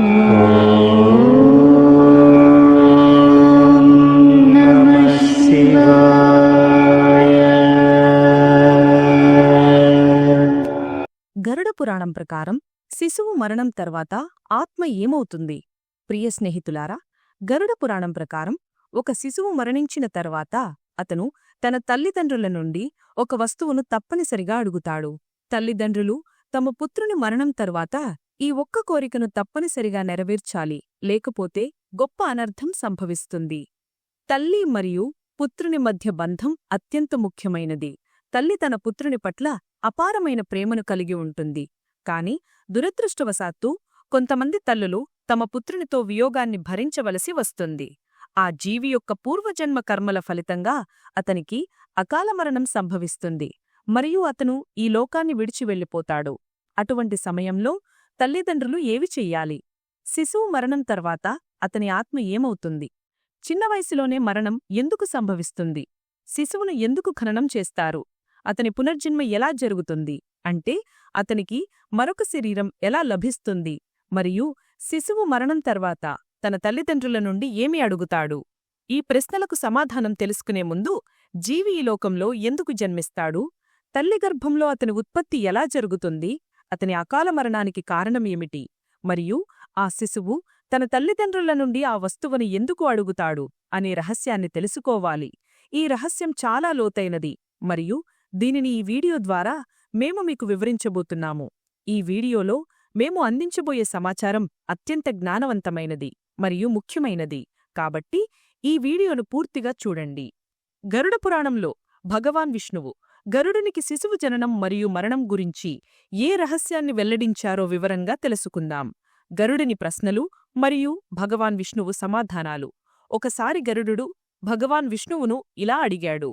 గరుడ పురాణం ప్రకారం శిశువు మరణం తర్వాత ఆత్మ ఏమవుతుంది? ప్రియ స్నేహితులారా గరుడ పురాణం ప్రకారం ఒక శిశువు మరణించిన తర్వాత అతను తన తల్లిదండ్రుల నుండి ఒక వస్తువును తప్పనిసరిగా అడుగుతాడు. తల్లిదండ్రులు తమ పుత్రుని మరణం తరువాత ఈ ఒక్క కోరికను తప్పనిసరిగా నెరవేర్చాలి. లేకపోతే గొప్ప అనర్థం సంభవిస్తుంది. తల్లి మరియు పుత్రుని మధ్య బంధం అత్యంత ముఖ్యమైనది. తల్లి తన పుత్రుని పట్ల అపారమైన ప్రేమను కలిగి ఉంటుంది. కాని దురదృష్టవశాత్తు కొంతమంది తల్లులు తమ పుత్రునితో వియోగాన్ని భరించవలసి వస్తుంది. ఆ జీవి యొక్క పూర్వజన్మ కర్మల ఫలితంగా అతనికి అకాల మరణం సంభవిస్తుంది. మరియు అతను ఈ లోకాన్ని విడిచి వెళ్ళిపోతాడు. అటువంటి సమయంలో తల్లిదండ్రులు ఏవి చెయ్యాలి? శిశువు మరణం తర్వాత అతని ఆత్మ ఏమవుతుంది? చిన్న వయసులోనే మరణం ఎందుకు సంభవిస్తుంది? శిశువును ఎందుకు ఖననం చేస్తారు? అతని పునర్జన్మ ఎలా జరుగుతుంది? అంటే అతనికి మరొక శరీరం ఎలా లభిస్తుంది? మరియు శిశువు మరణం తర్వాత తన తల్లిదండ్రుల నుండి ఏమి అడుగుతాడు? ఈ ప్రశ్నలకు సమాధానం తెలుసుకునే ముందు జీవి ఈ లోకంలో ఎందుకు జన్మిస్తాడు? తల్లి గర్భంలో అతని ఉత్పత్తి ఎలా జరుగుతుంది? అతని అకాల మరణానికి కారణం ఏమిటి? మరియు ఆ శిశువు తన తల్లిదండ్రుల నుండి ఆ వస్తువుని ఎందుకు అడుగుతాడు అనే రహస్యాన్ని తెలుసుకోవాలి. ఈ రహస్యం చాలా లోతైనది. మరియు దీనిని ఈ వీడియో ద్వారా మేము మీకు వివరించబోతున్నాము. ఈ వీడియోలో మేము అందించబోయే సమాచారం అత్యంత జ్ఞానవంతమైనది మరియు ముఖ్యమైనది. కాబట్టి ఈ వీడియోను పూర్తిగా చూడండి. గరుడ పురాణంలో భగవాన్ విష్ణువు గరుడునికి శిశువు జననం మరియు మరణం గురించి ఏ రహస్యాన్ని వెల్లడించారో వివరంగా తెలుసుకుందాం. గరుడిని ప్రశ్నలు మరియు భగవాన్ విష్ణువు సమాధానాలు. ఒకసారి గరుడు భగవాన్ విష్ణువును ఇలా అడిగాడు.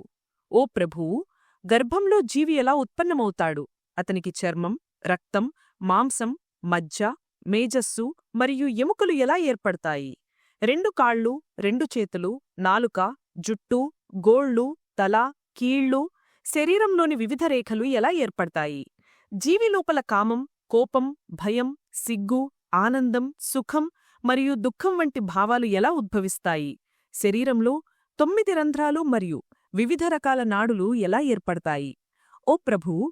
ఓ ప్రభువు గర్భంలో జీవి ఎలా ఉత్పన్నమవుతాడు? అతనికి చర్మం రక్తం మాంసం మజ్జ మేజస్సు మరియు ఎముకలు ఎలా ఏర్పడతాయి? రెండు కాళ్ళు రెండు చేతులు నాలుక జుట్టు గోళ్ళు తల కీళ్ళు శరీరంలోని వివిధ రేఖలు ఎలా ఏర్పడతాయి? జీవి లోపల కామం కోపం భయం సిగ్గు ఆనందం సుఖం మరియు దుఃఖం వంటి భావాలు ఎలా ఉద్భవిస్తాయి? శరీరంలో తొమ్మిది రంధ్రాలు మరియు వివిధ రకాల నాడులు ఎలా ఏర్పడతాయి? ఓ ప్రభువు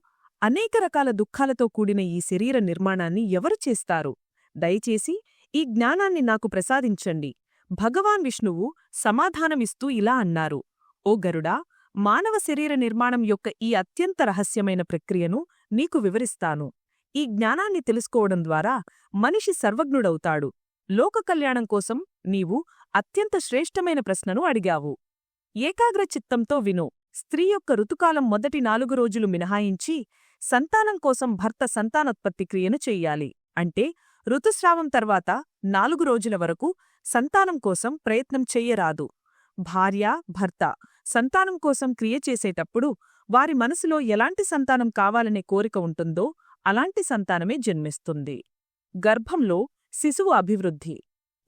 అనేక రకాల దుఃఖాలతో కూడిన ఈ శరీర నిర్మాణాన్ని ఎవరు చేస్తారు? దయచేసి ఈ జ్ఞానాన్ని నాకు ప్రసాదించండి. భగవాన్ విష్ణువు సమాధానమిస్తూ ఇలా అన్నారు. ఓ గరుడా మానవ శరీర నిర్మాణం యొక్క ఈ అత్యంత రహస్యమైన ప్రక్రియను నీకు వివరిస్తాను. ఈ జ్ఞానాన్ని తెలుసుకోవడం ద్వారా మనిషి సర్వజ్ఞుడవుతాడు. లోక కళ్యాణం కోసం నీవు అత్యంత శ్రేష్టమైన ప్రశ్నను అడిగావు. ఏకాగ్ర చిత్తంతో విను. స్త్రీ యొక్క ఋతుకాలం మొదటి నాలుగు రోజులు మినహాయించి సంతానం కోసం భర్త సంతానోత్పత్తి క్రియను చెయ్యాలి. అంటే ఋతుస్రావం తర్వాత నాలుగు రోజుల వరకు సంతానం కోసం ప్రయత్నం చెయ్యరాదు. భార్య భర్త సంతానం కోసం క్రియ చేసేటప్పుడు వారి మనసులో ఎలాంటి సంతానం కావాలనే కోరిక ఉంటుందో అలాంటి సంతానమే జన్మిస్తుంది. గర్భంలో శిశువు అభివృద్ధి.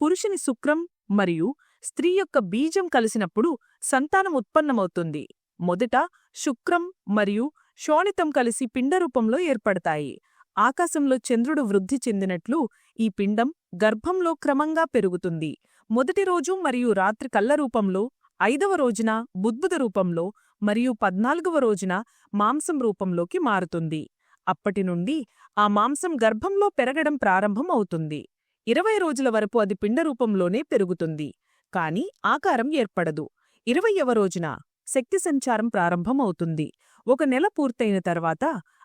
పురుషుని శుక్రం మరియు స్త్రీ యొక్క బీజం కలిసినప్పుడు సంతానం ఉత్పన్నమవుతుంది. మొదట శుక్రం మరియు శోణితం కలిసి పిండరూపంలో ఏర్పడతాయి. ఆకాశంలో చంద్రుడు వృద్ధి చెందినట్లు ఈ పిండం గర్భంలో క్రమంగా పెరుగుతుంది. మొదటి రోజు మరియు రాత్రి కళ్ళ రూపంలో ఐదవ రోజున బుద్బుద రూపంలో మరియు పద్నాలుగవ రోజున మాంసం రూపంలోకి మారుతుంది. అప్పటి నుండి ఆ మాంసం గర్భంలో పెరగడం ప్రారంభం అవుతుంది. ఇరవై రోజుల వరకు అది పిండ రూపంలోనే పెరుగుతుంది. కాని ఆకారం ఏర్పడదు. ఇరవయ్యవ రోజున శక్తి సంచారం ప్రారంభమవుతుంది ఒక నెల పూర్తయిన తర్వాత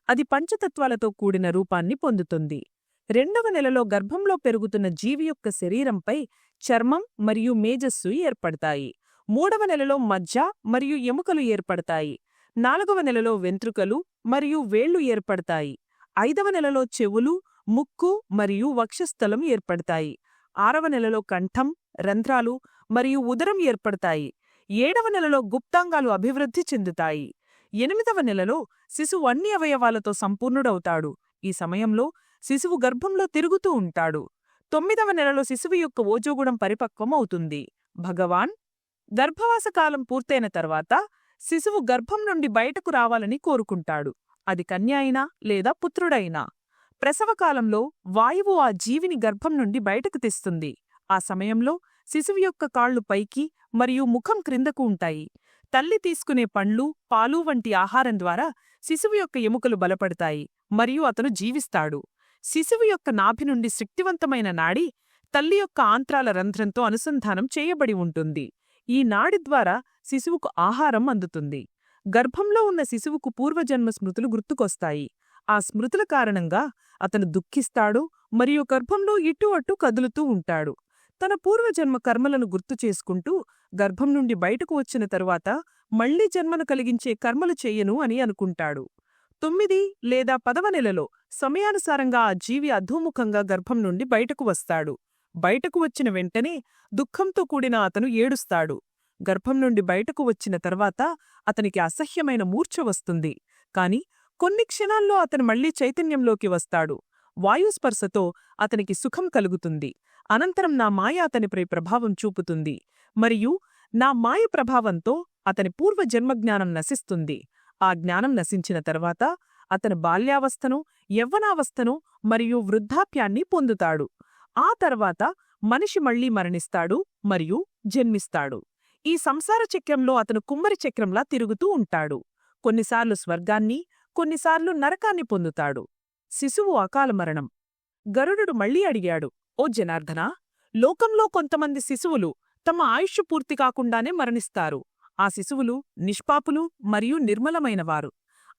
అది పంచతత్వాలతో కూడిన రూపాన్ని పొందుతుంది. రెండవ నెలలో గర్భంలో పెరుగుతున్న జీవి యొక్క శరీరంపై చర్మం మరియు మేజస్సు ఏర్పడతాయి. మూడవ నెలలో మజ్జ మరియు ఎముకలు ఏర్పడతాయి. నాలుగవ నెలలో వెంట్రుకలు మరియు వేళ్ళు ఏర్పడతాయి. ఐదవ నెలలో చెవులు ముక్కు మరియు వక్షస్థలం ఏర్పడతాయి. ఆరవ నెలలో కంఠం రంధ్రాలు మరియు ఉదరం ఏర్పడతాయి. ఏడవ నెలలో గుప్తాంగాలు అభివృద్ధి చెందుతాయి. ఎనిమిదవ నెలలో శిశువు అన్ని అవయవాలతో సంపూర్ణుడవుతాడు. ఈ సమయంలో శిశువు గర్భంలో తిరుగుతూ ఉంటాడు. తొమ్మిదవ నెలలో శిశువు యొక్క ఓజోగుణం పరిపక్వం అవుతుంది భగవాన్ గర్భవాస కాలం పూర్తయిన తర్వాత శిశువు గర్భం నుండి బయటకు రావాలని కోరుకుంటాడు. అది కన్య అయినా లేదా పుత్రుడైనా. ప్రసవకాలంలో వాయువు ఆ జీవిని గర్భం నుండి బయటకు తెస్తుంది. ఆ సమయంలో శిశువు యొక్క కాళ్ళు పైకి మరియు ముఖం క్రిందకు ఉంటాయి. తల్లి తీసుకునే పండ్లు పాలు వంటి ఆహారం ద్వారా శిశువు యొక్క ఎముకలు బలపడతాయి మరియు అతను జీవిస్తాడు. శిశువు యొక్క నాభి నుండి శక్తివంతమైన నాడి తల్లి యొక్క ఆంత్రాల రంధ్రంతో అనుసంధానం చేయబడి ఉంటుంది. ఈ నాడి ద్వారా శిశువుకు ఆహారం అందుతుంది. గర్భంలో ఉన్న శిశువుకు పూర్వజన్మ స్మృతులు గుర్తుకొస్తాయి. ఆ స్మృతుల కారణంగా అతను దుఃఖిస్తాడు మరియు గర్భంలో ఇటు అటు కదులుతూ ఉంటాడు. తన పూర్వజన్మ కర్మలను గుర్తు చేసుకుంటూ గర్భం నుండి బయటకు వచ్చిన తరువాత మళ్ళీ జన్మను కలిగించే కర్మలు చెయ్యను అని అనుకుంటాడు. తొమ్మిది లేదా పదవ నెలలో సమయానుసారంగా ఆ జీవి అధోముఖంగా గర్భం నుండి బయటకు వస్తాడు. బయటకు వచ్చిన వెంటనే దుఃఖంతో కూడిన అతను ఏడుస్తాడు. గర్భం నుండి బయటకు వచ్చిన తర్వాత అతనికి అసహ్యమైన మూర్ఛ వస్తుంది. కాని కొన్ని క్షణాల్లో అతను మళ్ళీ చైతన్యంలోకి వస్తాడు. వాయుస్పర్శతో అతనికి సుఖం కలుగుతుంది. అనంతరం నా మాయ అతనిపై ప్రభావం చూపుతుంది. మరియు నా మాయ ప్రభావంతో అతని పూర్వజన్మజ్ఞానం నశిస్తుంది. ఆ జ్ఞానం నశించిన తర్వాత అతను బాల్యావస్థను యవ్వనావస్థను మరియు వృద్ధాప్యాన్ని పొందుతాడు. ఆ తర్వాత మనిషి మళ్ళీ మరణిస్తాడు మరియు జన్మిస్తాడు. ఈ సంసార చక్రంలో అతను కుమ్మరి చక్రంలా తిరుగుతూ ఉంటాడు. కొన్నిసార్లు స్వర్గాన్ని కొన్నిసార్లు నరకాన్ని పొందుతాడు. శిశువు అకాల మరణం. గరుడు మళ్ళీ అడిగాడు ఓ జనార్దనా లోకంలో కొంతమంది శిశువులు తమ ఆయుష్ పూర్తి కాకుండానే మరణిస్తారు. ఆ శిశువులు నిష్పాపులు మరియు నిర్మలమైనవారు.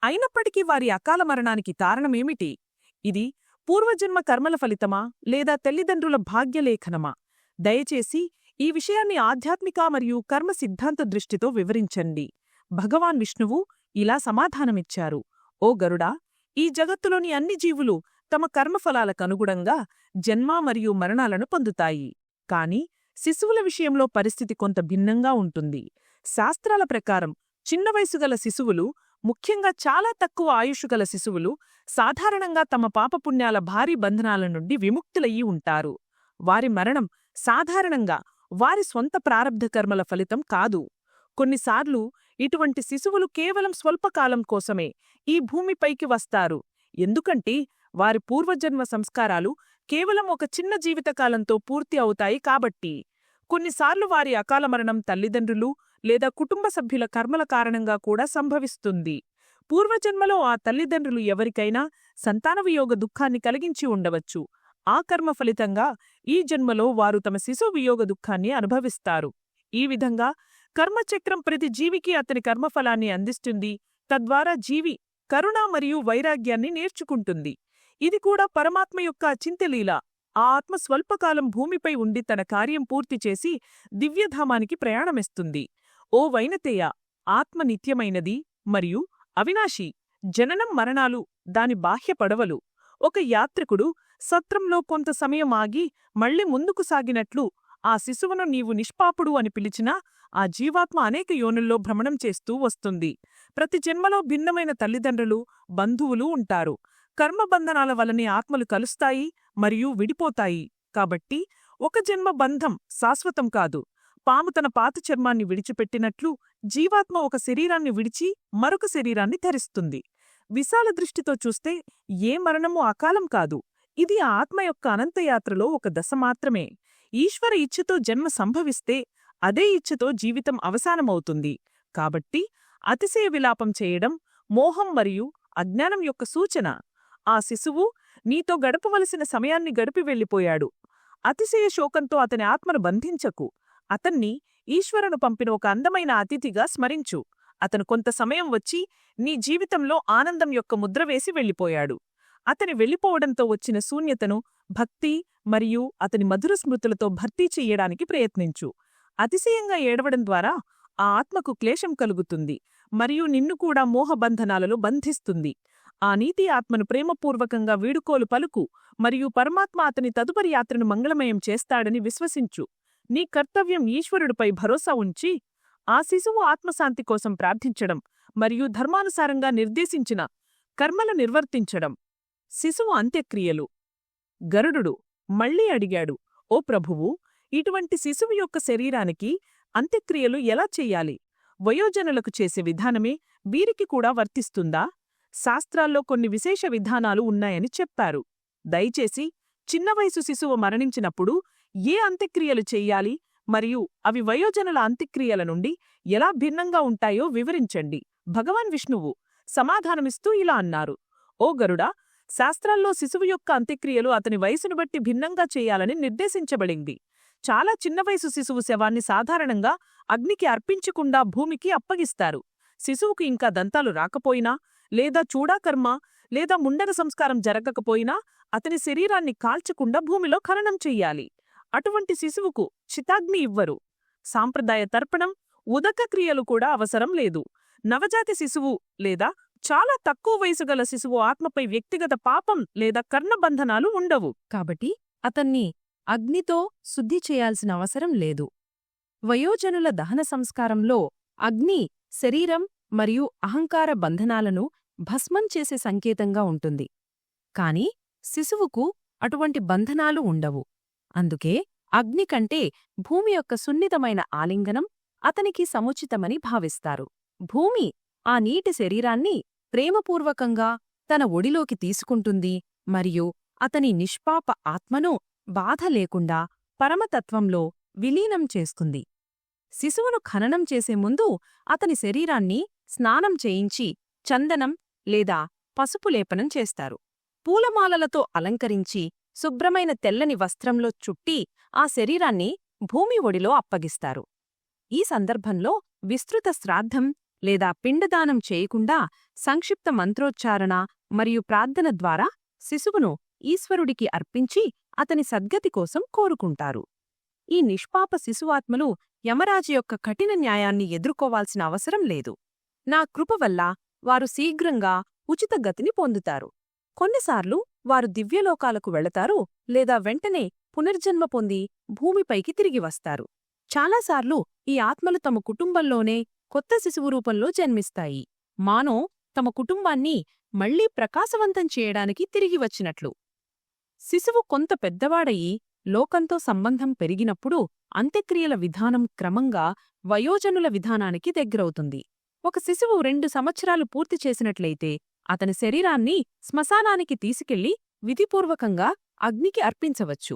అయినప్పటికీ వారి అకాల మరణానికి కారణమేమిటి? ఇది పూర్వజన్మ కర్మల ఫలితమా లేదా తల్లిదండ్రుల భాగ్యలేఖనమా దయచేసి ఈ విషయాన్ని ఆధ్యాత్మిక మరియు కర్మ సిద్ధాంత దృష్టితో వివరించండి. భగవాన్ విష్ణువు ఇలా సమాధానమిచ్చారు. ఓ గరుడా ఈ జగత్తులోని అన్ని జీవులు తమ కర్మఫలాలకనుగుణంగా జన్మ మరియు మరణాలను పొందుతాయి. కాని శిశువుల విషయంలో పరిస్థితి కొంత భిన్నంగా ఉంటుంది. శాస్త్రాల ప్రకారం చిన్న వయసుగల శిశువులు ముఖ్యంగా చాలా తక్కువ ఆయుషుగల శిశువులు సాధారణంగా తమ పాపపుణ్యాల భారీ బంధనాల నుండి విముక్తులయ్యి ఉంటారు. వారి మరణం సాధారణంగా వారి స్వంత ప్రారబ్ధ కర్మల ఫలితం కాదు. కొన్నిసార్లు ఇటువంటి శిశువులు కేవలం స్వల్పకాలం కోసమే ఈ భూమిపైకి వస్తారు. ఎందుకంటే వారి పూర్వజన్మ సంస్కారాలు కేవలం ఒక చిన్న జీవితకాలంతో పూర్తి అవుతాయి కాబట్టి. కొన్నిసార్లు వారి అకాల మరణం తల్లిదండ్రులు లేదా కుటుంబ సభ్యుల కర్మల కారణంగా కూడా సంభవిస్తుంది. పూర్వజన్మలో ఆ తల్లిదండ్రులు ఎవరికైనా సంతానవియోగ దుఃఖాన్ని కలిగించి ఉండవచ్చు. ఆ కర్మ ఫలితంగా ఈ జన్మలో వారు తమ శిశు వియోగ దుఃఖాన్ని అనుభవిస్తారు. ఈ విధంగా కర్మచక్రం ప్రతి జీవికి అతని కర్మఫలాన్ని అందిస్తుంది. తద్వారా జీవి కరుణ మరియు వైరాగ్యాన్ని నేర్చుకుంటుంది. ఇది కూడా పరమాత్మ యొక్క చింతలీల. ఆ ఆత్మ స్వల్పకాలం భూమిపై ఉండి తన కార్యం పూర్తి చేసి దివ్యధామానికి ప్రయాణమిస్తుంది. ఓ వైనతేయ ఆత్మ నిత్యమైనది మరియు అవినాశి జననం మరణాలు దాని బాహ్య పడవలు. ఒక యాత్రికుడు సత్రంలో కొంత సమయం ఆగి మళ్ళీ ముందుకు సాగినట్లు ఆ శిశువును నీవు నిష్పాపుడు అని పిలిచినా ఆ జీవాత్మ అనేక యోనుల్లో భ్రమణం చేస్తూ వస్తుంది. ప్రతి జన్మలో భిన్నమైన తల్లిదండ్రులు బంధువులు ఉంటారు. కర్మబంధనాల వలనే ఆత్మలు కలుస్తాయి మరియు విడిపోతాయి. కాబట్టి ఒక జన్మ బంధం శాశ్వతం కాదు. పాము తన పాత చర్మాన్ని విడిచిపెట్టినట్లు జీవాత్మ ఒక శరీరాన్ని విడిచి మరొక శరీరాన్ని ధరిస్తుంది. విశాల దృష్టితో చూస్తే ఏ మరణము అకాలం కాదు. ఇది ఆ ఆత్మ యొక్క అనంతయాత్రలో ఒక దశ మాత్రమే. ఈశ్వర ఇచ్ఛతో జన్మ సంభవిస్తే అదే ఇచ్ఛతో జీవితం అవసానమవుతుంది. కాబట్టి అతిశయ విలాపం చేయడం మోహం మరియు అజ్ఞానం యొక్క సూచన. ఆ శిశువు నీతో గడపవలసిన సమయాన్ని గడిపి వెళ్ళిపోయాడు. అతిశయ శోకంతో అతని ఆత్మను బంధించకు. అతన్ని ఈశ్వరును పంపిన ఒక అందమైన అతిథిగా స్మరించు. అతను కొంత సమయం వచ్చి నీ జీవితంలో ఆనందం యొక్క ముద్ర వేసి వెళ్ళిపోయాడు. అతని వెళ్ళిపోవడంతో వచ్చిన శూన్యతను భక్తి మరియు అతని మధుర స్మృతులతో భర్తీ చెయ్యడానికి ప్రయత్నించు. అతిశయంగా ఏడవడం ద్వారా ఆ ఆత్మకు క్లేశం కలుగుతుంది మరియు నిన్ను కూడా మోహబంధనాలలో బంధిస్తుంది. ఆ నీతి ఆత్మను ప్రేమపూర్వకంగా వీడుకోలు పలుకు మరియు పరమాత్మ అతని తదుపరి యాత్రను మంగళమయం చేస్తాడని విశ్వసించు. నీ కర్తవ్యం ఈశ్వరుడిపై భరోసా ఉంచి ఆ శిశువు ఆత్మశాంతి కోసం ప్రార్థించడం మరియు ధర్మానుసారంగా నిర్దేశించిన కర్మలు నిర్వర్తించడం. శిశువు అంత్యక్రియలు. గరుడు మళ్ళీ అడిగాడు ఓ ప్రభువు ఇటువంటి శిశువు యొక్క శరీరానికి అంత్యక్రియలు ఎలా చెయ్యాలి వయోజనులకు చేసే విధానమే వీరికి కూడా వర్తిస్తుందా? శాస్త్రాల్లో కొన్ని విశేష విధానాలు ఉన్నాయని చెప్పారు. దయచేసి చిన్న వయసు శిశువు మరణించినప్పుడు ఏ అంత్యక్రియలు చేయాలి మరియు అవి వయోజనుల అంత్యక్రియల నుండి ఎలా భిన్నంగా ఉంటాయో వివరించండి. భగవాన్ విష్ణువు సమాధానమిస్తూ ఇలా అన్నారు. ఓ గరుడా శాస్త్రాల్లో శిశువు యొక్క అంత్యక్రియలు అతని వయసును బట్టి భిన్నంగా చేయాలని నిర్దేశించబడింది. చాలా చిన్న వయసు శిశువు శవాన్ని సాధారణంగా అగ్నికి అర్పించకుండా భూమికి అప్పగిస్తారు. శిశువుకు ఇంకా దంతాలు రాకపోయినా లేదా చూడాకర్మ లేదా ముండన సంస్కారం జరగకపోయినా అతని శరీరాన్ని కాల్చకుండా భూమిలో ఖననం చెయ్యాలి. అటువంటి శిశువుకు చితాగ్ని ఇవ్వరు. సాంప్రదాయ తర్పణం ఉదక క్రియలు కూడా అవసరం లేదు. నవజాతి శిశువు లేదా చాలా తక్కువ వయసు గల శిశువు ఆత్మపై వ్యక్తిగత పాపం లేదా కర్ణబంధనాలు ఉండవు. కాబట్టి అతన్ని అగ్నితో శుద్ధి చేయాల్సిన అవసరం లేదు. వయోజనుల దహన సంస్కారంలో అగ్ని శరీరం మరియు అహంకార బంధనాలను భస్మం చేసే సంకేతంగా ఉంటుంది. కాని శిశువుకు అటువంటి బంధనాలు ఉండవు. అందుకే అగ్ని కంటే భూమి యొక్క సున్నితమైన ఆలింగనం అతనికి సముచితమని భావిస్తారు. భూమి ఆ నీటి శరీరాన్ని ప్రేమపూర్వకంగా తన ఒడిలోకి తీసుకుంటుంది మరియు అతని నిష్పాప ఆత్మను బాధ లేకుండా పరమతత్వంలో విలీనం చేస్తుంది. శిశువును ఖననం చేసే ముందు అతని శరీరాన్ని స్నానం చేయించి చందనం లేదా పసుపు లేపనం చేస్తారు. పూలమాలలతో అలంకరించి శుభ్రమైన తెల్లని వస్త్రంలో చుట్టి ఆ శరీరాన్ని భూమి ఒడిలో అప్పగిస్తారు. ఈ సందర్భంలో విస్తృత శ్రాద్ధం లేదా పిండదానం చేయకుండా సంక్షిప్త మంత్రోచ్చారణ మరియు ప్రార్థన ద్వారా శిశువును ఈశ్వరుడికి అర్పించి అతని సద్గతి కోసం కోరుకుంటారు. ఈ నిష్పాప శిశువాత్మలు యమరాజు యొక్క కఠిన న్యాయాన్ని ఎదుర్కోవాల్సిన అవసరం లేదు. నా కృప వల్ల వారు శీఘ్రంగా ఉచిత గతిని పొందుతారు. కొన్నిసార్లు వారు దివ్యలోకాలకు వెళతారు లేదా వెంటనే పునర్జన్మ పొంది భూమిపైకి తిరిగి వస్తారు. చాలాసార్లు ఈ ఆత్మలు తమ కుటుంబంలోనే కొత్త శిశువు రూపంలో జన్మిస్తాయి. మానో తమ కుటుంబాన్ని మళ్ళీ ప్రకాశవంతం చేయడానికి తిరిగి వచ్చినట్లు. శిశువు కొంత పెద్దవాడయి లోకంతో సంబంధం పెరిగినప్పుడు అంత్యక్రియల విధానం క్రమంగా వయోజనుల విధానానికి దగ్గరవుతుంది. ఒక శిశువు రెండు సంవత్సరాలు పూర్తి చేసినట్లయితే అతని శరీరాన్ని శ్మశానానికి తీసుకెళ్ళి విధిపూర్వకంగా అగ్నికి అర్పించవచ్చు.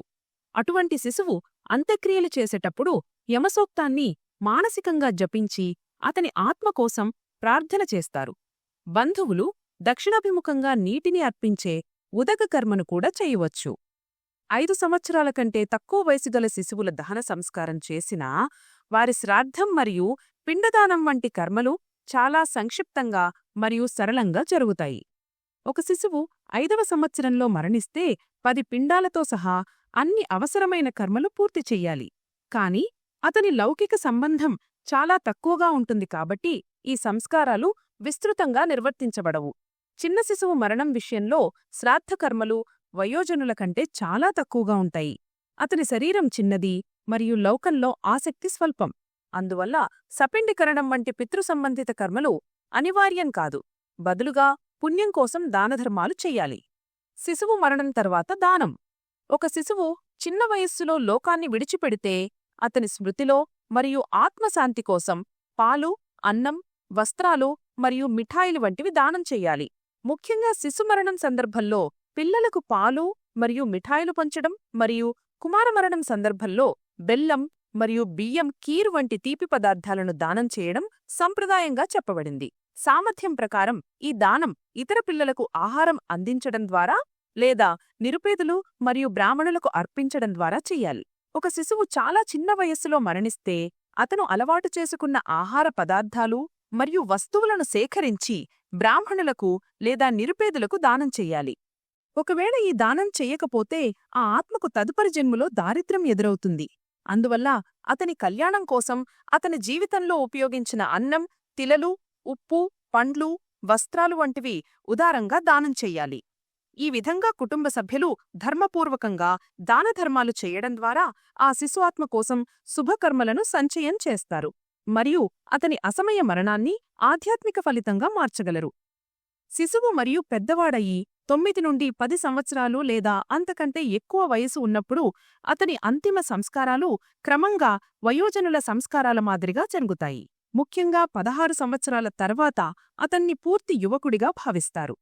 అటువంటి శిశువు అంత్యక్రియలు చేసేటప్పుడు యమసోక్తాన్ని మానసికంగా జపించి అతని ఆత్మ కోసం ప్రార్థన చేస్తారు. బంధువులు దక్షిణాభిముఖంగా నీటిని అర్పించే ఉదక కర్మను కూడా చేయవచ్చు. ఐదు సంవత్సరాల కంటే తక్కువ వయసుగల శిశువుల దహన సంస్కారం చేసినా వారి శ్రాద్ధం మరియు పిండదానం వంటి కర్మలు చాలా సంక్షిప్తంగా మరియు సరళంగా జరుగుతాయి. ఒక శిశువు ఐదవ సంవత్సరంలో మరణిస్తే పది పిండాలతో సహా అన్ని అవసరమైన కర్మలు పూర్తి చెయ్యాలి. కాని అతని లౌకిక సంబంధం చాలా తక్కువగా ఉంటుంది కాబట్టి ఈ సంస్కారాలు విస్తృతంగా నిర్వర్తించబడవు. చిన్న శిశువు మరణం విషయంలో శ్రాద్ధకర్మలు వయోజనుల కంటే చాలా తక్కువగా ఉంటాయి. అతని శరీరం చిన్నది మరియు లౌకంలో ఆసక్తి స్వల్పం. అందువల్ల సపిండికరణం వంటి పితృసంబంధిత కర్మలు అనివార్యం కాదు. బదులుగా పుణ్యం కోసం దానధర్మాలు చెయ్యాలి శిశువు మరణం తర్వాత దానం. ఒక శిశువు చిన్న వయస్సులో లోకాన్ని విడిచిపెడితే అతని స్మృతిలో మరియు ఆత్మశాంతి కోసం పాలు అన్నం వస్త్రాలు మరియు మిఠాయిలు వంటివి దానం చెయ్యాలి ముఖ్యంగా శిశుమరణం సందర్భంలో పిల్లలకు పాలు మరియు మిఠాయిలు పంచడం మరియు కుమారమరణం సందర్భంలో బెల్లం మరియు బియ్యం కీరు వంటి తీపి పదార్థాలను దానం చేయడం సంప్రదాయంగా చెప్పబడింది. సామర్థ్యం ప్రకారం ఈ దానం ఇతర పిల్లలకు ఆహారం అందించడం ద్వారా లేదా నిరుపేదలు మరియు బ్రాహ్మణులకు అర్పించడం ద్వారా చెయ్యాలి ఒక శిశువు చాలా చిన్న వయస్సులో మరణిస్తే అతను అలవాటు చేసుకున్న ఆహార పదార్థాలు మరియు వస్తువులను సేకరించి బ్రాహ్మణులకు లేదా నిరుపేదలకు దానం చెయ్యాలి ఒకవేళ ఈ దానం చెయ్యకపోతే ఆ ఆత్మకు తదుపరి జన్మలో దారిద్ర్యం ఎదురవుతుంది. అందువల్ల అతని కళ్యాణం కోసం అతని జీవితంలో ఉపయోగించిన అన్నం తిలలు ఉప్పు పండ్లు వస్త్రాలు వంటివి ఉదారంగా దానం చెయ్యాలి ఈ విధంగా కుటుంబ సభ్యులు ధర్మపూర్వకంగా దానధర్మాలు చేయడం ద్వారా ఆ శిశుఆత్మ కోసం శుభకర్మలను సంచయం చేస్తారు. మరియు అతని అసమయ మరణాన్ని ఆధ్యాత్మిక ఫలితంగా మార్చగలరు. శిశువు మరియు పెద్దవాడయి తొమ్మిది నుండి పది సంవత్సరాలు లేదా అంతకంటే ఎక్కువ వయసు ఉన్నప్పుడు అతని అంతిమ సంస్కారాలు క్రమంగా వయోజనుల సంస్కారాల మాదిరిగా జరుగుతాయి. ముఖ్యంగా పదహారు సంవత్సరాల తర్వాత అతన్ని పూర్తి యువకుడిగా భావిస్తారు.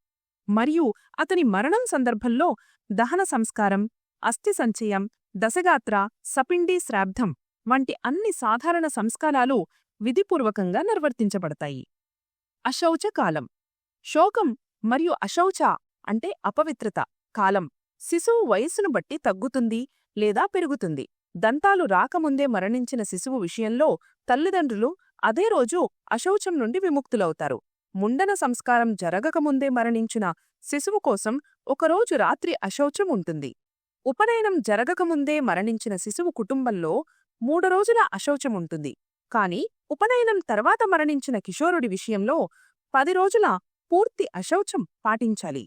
మరియు అతని మరణం సందర్భంలో దహన సంస్కారం అస్థి సంచయం దశగాత్ర సపిండి శ్రాబ్ధం వంటి అన్ని సాధారణ సంస్కారాలు విధిపూర్వకంగా నిర్వర్తించబడతాయి. అశౌచ కాలం శోకం మరియు అశౌచ అంటే అపవిత్రత కాలం. శిశువు వయస్సును బట్టి తగ్గుతుంది లేదా పెరుగుతుంది. దంతాలు రాకముందే మరణించిన శిశువు విషయంలో తల్లిదండ్రులు అదే రోజు అశౌచం నుండి విముక్తులవుతారు. ముండన సంస్కారం జరగకముందే మరణించిన శిశువు కోసం ఒకరోజు రాత్రి అశౌచం ఉంటుంది. ఉపనయనం జరగకముందే మరణించిన శిశువు కుటుంబంలో మూడు రోజుల అశౌచం ఉంటుంది. కాని ఉపనయనం తర్వాత మరణించిన కిషోరుడి విషయంలో పది రోజుల పూర్తి అశౌచం పాటించాలి.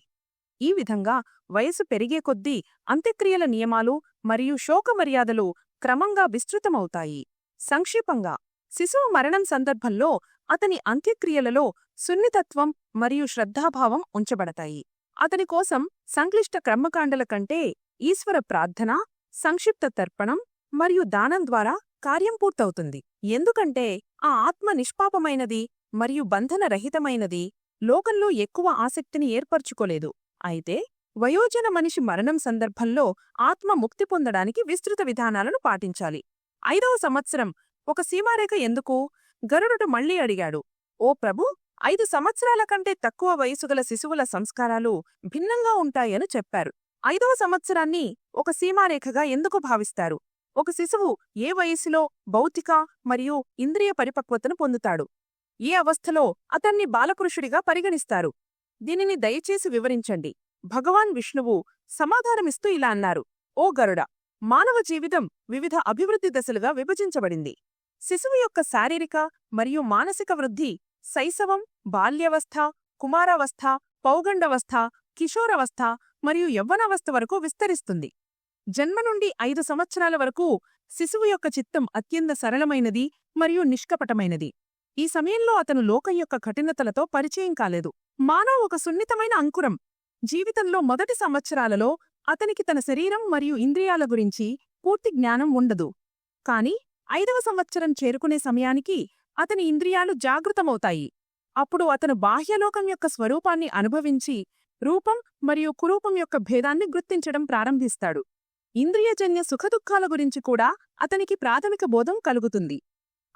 ఈ విధంగా వయసు పెరిగే కొద్దీ అంత్యక్రియల నియమాలు మరియు శోక మర్యాదలు క్రమంగా విస్తృతమవుతాయి. సంక్షేపంగా శిశువు మరణం సందర్భంలో అతని అంత్యక్రియలలో సున్నితత్వం మరియు శ్రద్ధాభావం ఉంచబడతాయి. అతని కోసం సంక్లిష్ట కర్మకాండల కంటే ఈశ్వర ప్రార్థన సంక్షిప్త తర్పణం మరియు దానం ద్వారా కార్యం పూర్తవుతుంది. ఎందుకంటే ఆ ఆత్మ నిష్పాపమైనది మరియు బంధనరహితమైనది లోకంలో ఎక్కువ ఆసక్తిని ఏర్పరచుకోలేదు. అయితే వయోజన మనిషి మరణం సందర్భంలో ఆత్మ ముక్తి పొందడానికి విస్తృత విధానాలను పాటించాలి. ఐదవ సంవత్సరం ఒక సీమారేఖ ఎందుకు? గరుడుడు మళ్ళీ అడిగాడు. ఓ ప్రభు ఐదు సంవత్సరాల కంటే తక్కువ వయసుగల శిశువుల సంస్కారాలు భిన్నంగా ఉంటాయని చెప్పారు. ఐదవ సంవత్సరాన్ని ఒక సీమారేఖగా ఎందుకు భావిస్తారు? ఒక శిశువు ఏ వయసులో భౌతిక మరియు ఇంద్రియ పరిపక్వతను పొందుతాడు? ఏ అవస్థలో అతన్ని బాలపురుషుడిగా పరిగణిస్తారు. దీనిని దయచేసి వివరించండి. భగవాన్ విష్ణువు సమాధానమిస్తూ ఇలా అన్నారు. ఓ గరుడ మానవ జీవితం వివిధ అభివృద్ధి దశలుగా విభజించబడింది. శిశువు యొక్క శారీరక మరియు మానసిక వృద్ధి శైశవం బాల్యవస్థ కుమారావస్థ పౌగండవస్థ కిషోరవస్థ మరియు యవ్వనావస్థ వరకు విస్తరిస్తుంది. జన్మ నుండి ఐదు సంవత్సరాల వరకు శిశువు యొక్క చిత్తం అత్యంత సరళమైనది మరియు నిష్కపటమైనది. ఈ సమయంలో అతను లోకం యొక్క కఠినతలతో పరిచయం కాలేదు. మానవ్ ఒక సున్నితమైన అంకురం. జీవితంలో మొదటి సంవత్సరాలలో అతనికి తన శరీరం మరియు ఇంద్రియాల గురించి పూర్తి జ్ఞానం ఉండదు. కాని ఐదవ సంవత్సరం చేరుకునే సమయానికి అతని ఇంద్రియాలు జాగృతమవుతాయి. అప్పుడు అతను బాహ్యలోకం యొక్క స్వరూపాన్ని అనుభవించి రూపం మరియు కురూపం యొక్క భేదాన్ని గుర్తించడం ప్రారంభిస్తాడు. ఇంద్రియజన్య సుఖదుఖాల గురించి కూడా అతనికి ప్రాథమిక బోధం కలుగుతుంది.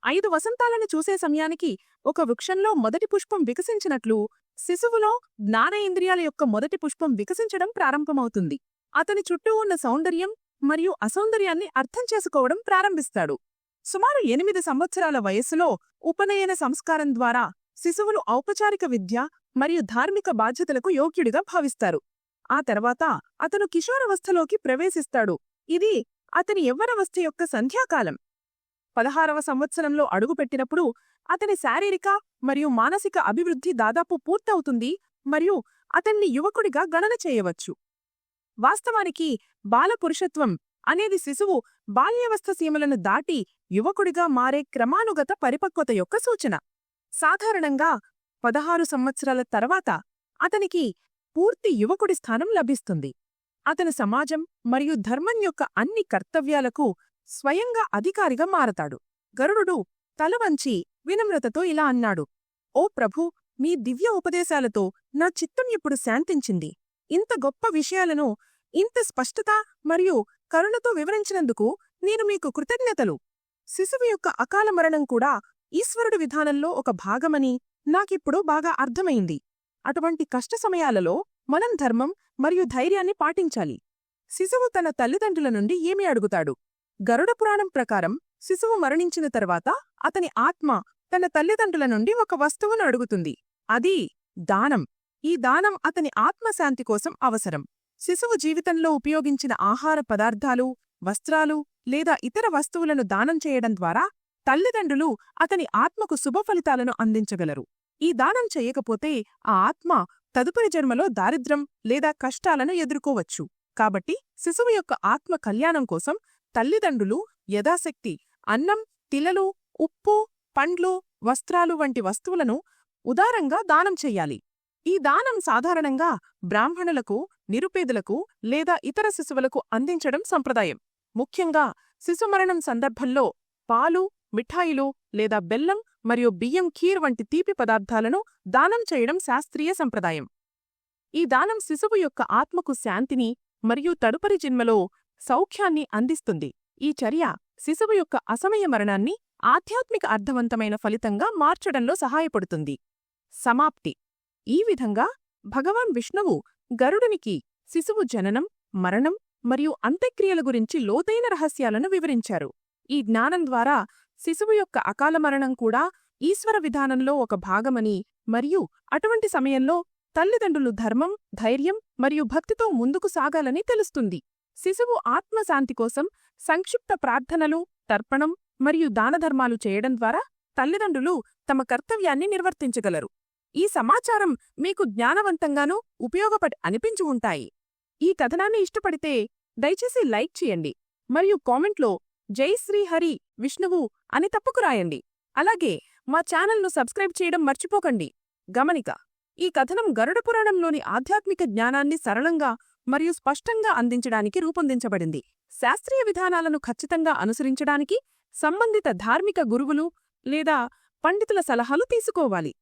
ఐదు వసంతాలను చూసే సమయానికి ఒక వృక్షంలో మొదటి పుష్పం వికసించినట్లు శిశువులో జ్ఞానేంద్రియాల యొక్క మొదటి పుష్పం వికసించడం ప్రారంభమవుతుంది. అతని చుట్టూ ఉన్న సౌందర్యం మరియు అసౌందర్యాన్ని అర్థం చేసుకోవడం ప్రారంభిస్తాడు. సుమారు ఎనిమిది సంవత్సరాల వయస్సులో ఉపనయన సంస్కారం ద్వారా శిశువులు ఔపచారిక విద్య మరియు ధార్మిక బాధ్యతలకు యోగ్యుడిగా భావిస్తారు. ఆ తర్వాత అతను కిషోరవస్థలోకి ప్రవేశిస్తాడు. ఇది అతని యవ్వనవస్థ యొక్క సంధ్యాకాలం. పదహారవ సంవత్సరంలో అడుగుపెట్టినప్పుడు అతని శారీరక మరియు మానసిక అభివృద్ధి దాదాపు పూర్తవుతుంది మరియు అతన్ని యువకుడిగా గణన చేయవచ్చు. వాస్తవానికి బాలపురుషత్వం అనేది శిశువు బాల్యవస్థ సీమలను దాటి యువకుడిగా మారే క్రమానుగత పరిపక్వత యొక్క సూచన. సాధారణంగా పదహారు సంవత్సరాల తర్వాత అతనికి పూర్తి యువకుడి స్థానం లభిస్తుంది. అతను సమాజం మరియు ధర్మం యొక్క అన్ని కర్తవ్యాలకు స్వయంగా అధికారిగా మారతాడు. గరుడు తలవంచి వినమ్రతతో ఇలా అన్నాడు ఓ ప్రభూ మీ దివ్య ఉపదేశాలతో నా చిత్తం ఇప్పుడు శాంతించింది? ఇంత గొప్ప విషయాలను ఇంత స్పష్టత మరియు కరుణతో వివరించినందుకు నేను మీకు కృతజ్ఞతలు. శిశువు యొక్క అకాల మరణం కూడా ఈశ్వరుడు విధానంలో ఒక భాగమని నాకిప్పుడు బాగా అర్థమైంది. అటువంటి కష్ట సమయాలలో మనం ధర్మం మరియు ధైర్యాన్ని పాటించాలి. శిశువు తన తల్లిదండ్రుల నుండి ఏమి అడుగుతాడు? గరుడ పురాణం ప్రకారం శిశువు మరణించిన తర్వాత అతని ఆత్మ తన తల్లిదండ్రుల నుండి ఒక వస్తువును అడుగుతుంది. అది దానం. ఈ దానం అతని ఆత్మశాంతి కోసం అవసరం. శిశువు జీవితంలో ఉపయోగించిన ఆహార పదార్థాలు వస్త్రాలు లేదా ఇతర వస్తువులను దానం చేయడం ద్వారా తల్లిదండ్రులు అతని ఆత్మకు శుభ ఫలితాలను అందించగలరు. ఈ దానం చేయకపోతే ఆ ఆత్మ తదుపరి జన్మలో దారిద్ర్యం లేదా కష్టాలను ఎదుర్కోవచ్చు. కాబట్టి శిశువు యొక్క ఆత్మ కళ్యాణం కోసం తల్లిదండ్రులు యథాశక్తి అన్నం తిలలు ఉప్పు పండ్లు వస్త్రాలు వంటి వస్తువులను ఉదారంగా దానం చెయ్యాలి ఈ దానం సాధారణంగా బ్రాహ్మణులకు నిరుపేదలకు లేదా ఇతర శిశువులకు అందించడం సంప్రదాయం. ముఖ్యంగా శిశుమరణం సందర్భంలో పాలు మిఠాయిలు లేదా బెల్లం మరియు బియ్యం ఖీర్ వంటి తీపి పదార్థాలను దానం చేయడం శాస్త్రీయ సంప్రదాయం. ఈ దానం శిశువు యొక్క ఆత్మకు శాంతిని మరియు తదుపరి జన్మలో సౌఖ్యాన్ని అందిస్తుంది. ఈ చర్య శిశువు యొక్క అసమయ మరణాన్ని ఆధ్యాత్మిక అర్థవంతమైన ఫలితంగా మార్చడంలో సహాయపడుతుంది. సమాప్తి. ఈ విధంగా భగవాన్ విష్ణువు గరుడునికి శిశువు జననం మరణం మరియు అంత్యక్రియల గురించి లోతైన రహస్యాలను వివరించారు. ఈ జ్ఞానం ద్వారా శిశువు యొక్క అకాల మరణం కూడా ఈశ్వర విధానంలో ఒక భాగమని మరియు అటువంటి సమయంలో తల్లిదండ్రులు ధర్మం ధైర్యం మరియు భక్తితో ముందుకు సాగాలని తెలుస్తుంది. శిశువు ఆత్మశాంతి కోసం సంక్షిప్త ప్రార్థనలు తర్పణం మరియు దానధర్మాలు చేయడం ద్వారా తల్లిదండ్రులు తమ కర్తవ్యాన్ని నిర్వర్తించగలరు. ఈ సమాచారం మీకు జ్ఞానవంతంగానూ ఉపయోగపడి అనిపించి ఉంటాయి. ఈ కథనాన్ని ఇష్టపడితే దయచేసి లైక్ చేయండి మరియు కామెంట్లో జై శ్రీహరి విష్ణువు అని తప్పుకు రాయండి. అలాగే మా ఛానల్ను సబ్స్క్రైబ్ చేయడం మర్చిపోకండి. గమనిక ఈ కథనం గరుడ పురాణంలోని ఆధ్యాత్మిక జ్ఞానాన్ని సరళంగా మరియు స్పష్టంగా అందించడానికి రూపొందించబడింది. శాస్త్రీయ విధానాలను ఖచ్చితంగా అనుసరించడానికి సంబంధిత ధార్మిక గురువులు లేదా పండితుల సలహాలు తీసుకోవాలి.